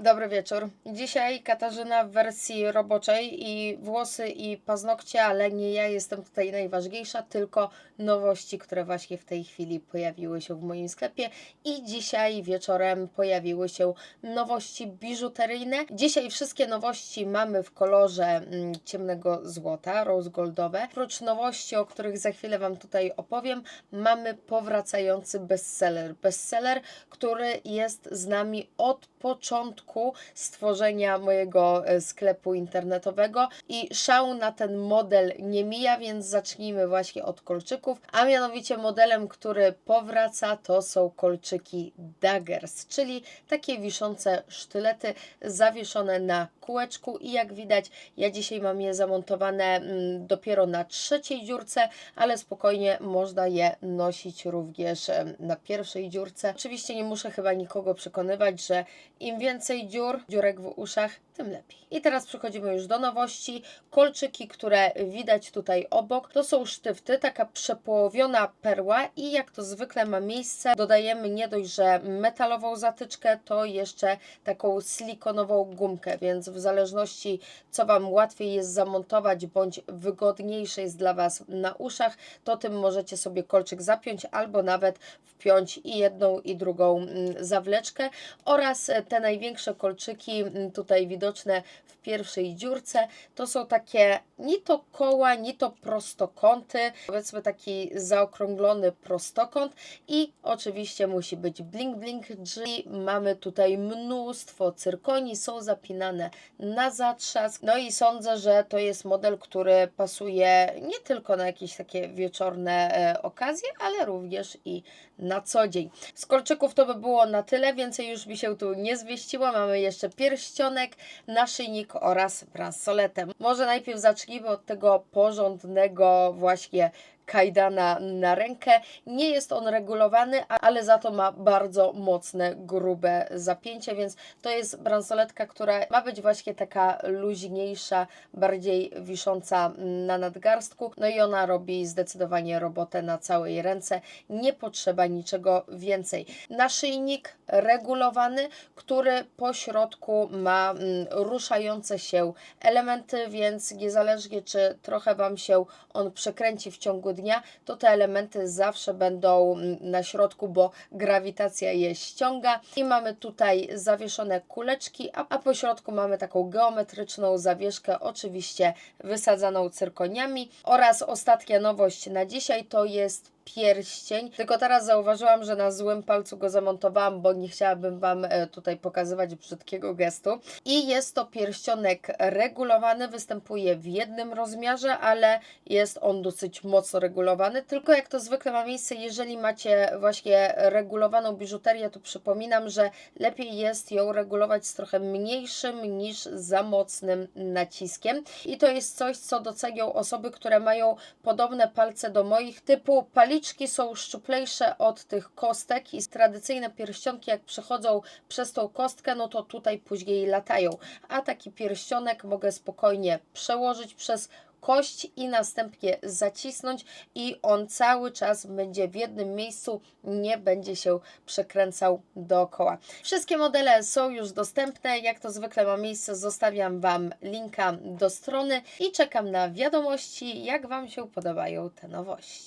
Dobry wieczór. Dzisiaj Katarzyna w wersji roboczej i włosy i paznokcie, ale nie ja jestem tutaj najważniejsza, tylko nowości, które właśnie w tej chwili pojawiły się w moim sklepie i dzisiaj wieczorem pojawiły się nowości biżuteryjne. Dzisiaj wszystkie nowości mamy w kolorze mm, ciemnego złota, rose goldowe. Oprócz nowości, o których za chwilę Wam tutaj opowiem, mamy powracający bestseller. Bestseller, który jest z nami od początku stworzenia mojego e, sklepu internetowego i szał na ten model nie mija, więc zacznijmy właśnie od kolczyków, a mianowicie modelem, który powraca to są kolczyki daggers, czyli takie wiszące sztylety zawieszone na kółeczku i jak widać ja dzisiaj mam je zamontowane mm, dopiero na trzeciej dziurce, ale spokojnie można je nosić również na pierwszej dziurce. Oczywiście nie muszę chyba nikogo przekonywać, że im więcej dziur, dziurek w uszach, tym lepiej. I teraz przechodzimy już do nowości. Kolczyki, które widać tutaj obok, to są sztywty, taka przepołowiona perła i jak to zwykle ma miejsce, dodajemy nie dość, że metalową zatyczkę, to jeszcze taką silikonową gumkę, więc w zależności co Wam łatwiej jest zamontować, bądź wygodniejsze jest dla Was na uszach, to tym możecie sobie kolczyk zapiąć albo nawet wpiąć i jedną i drugą mm, zawleczkę oraz te największe kolczyki mm, tutaj widoczne w pierwszej dziurce to są takie ni to koła, ni to prostokąty, powiedzmy taki zaokrąglony prostokąt i oczywiście musi być blink blink, czyli mamy tutaj mnóstwo cyrkoni, są zapinane na zatrzask, no i sądzę, że to jest model, który pasuje nie tylko na jakieś takie wieczorne e, okazje, ale również i na co dzień. Z kolczyków to by było na tyle, więcej już mi się tu nie zmieściło. Mamy jeszcze pierścionek, naszyjnik oraz bransoletę. Może najpierw zacznijmy od tego porządnego właśnie kajdana na rękę. Nie jest on regulowany, ale za to ma bardzo mocne, grube zapięcie, więc to jest bransoletka, która ma być właśnie taka luźniejsza, bardziej wisząca na nadgarstku. No i ona robi zdecydowanie robotę na całej ręce. Nie potrzeba niczego więcej. Naszyjnik regulowany, który po środku ma mm, ruszające się elementy, więc niezależnie czy trochę Wam się on przekręci w ciągu dnia, to te elementy zawsze będą na środku, bo grawitacja je ściąga. I mamy tutaj zawieszone kuleczki, a, a po środku mamy taką geometryczną zawieszkę, oczywiście wysadzaną cyrkoniami. Oraz ostatnia nowość na dzisiaj to jest pierścień. Tylko teraz zauważyłam, że na złym palcu go zamontowałam, bo nie chciałabym Wam e, tutaj pokazywać brzydkiego gestu. I jest to pierścionek regulowany, występuje w jednym rozmiarze, ale jest on dosyć mocno regulowany. Tylko jak to zwykle ma miejsce, jeżeli macie właśnie regulowaną biżuterię, to przypominam, że lepiej jest ją regulować z trochę mniejszym niż za mocnym naciskiem. I to jest coś, co docenią osoby, które mają podobne palce do moich, typu paliczki są szczuplejsze od tych kostek i tradycyjne pierścionki, jak przechodzą przez tą kostkę, no to tutaj później latają. A taki pierścionek mogę spokojnie przełożyć przez kość i następnie zacisnąć i on cały czas będzie w jednym miejscu, nie będzie się przekręcał dookoła. Wszystkie modele są już dostępne, jak to zwykle ma miejsce, zostawiam Wam linka do strony i czekam na wiadomości, jak Wam się podobają te nowości.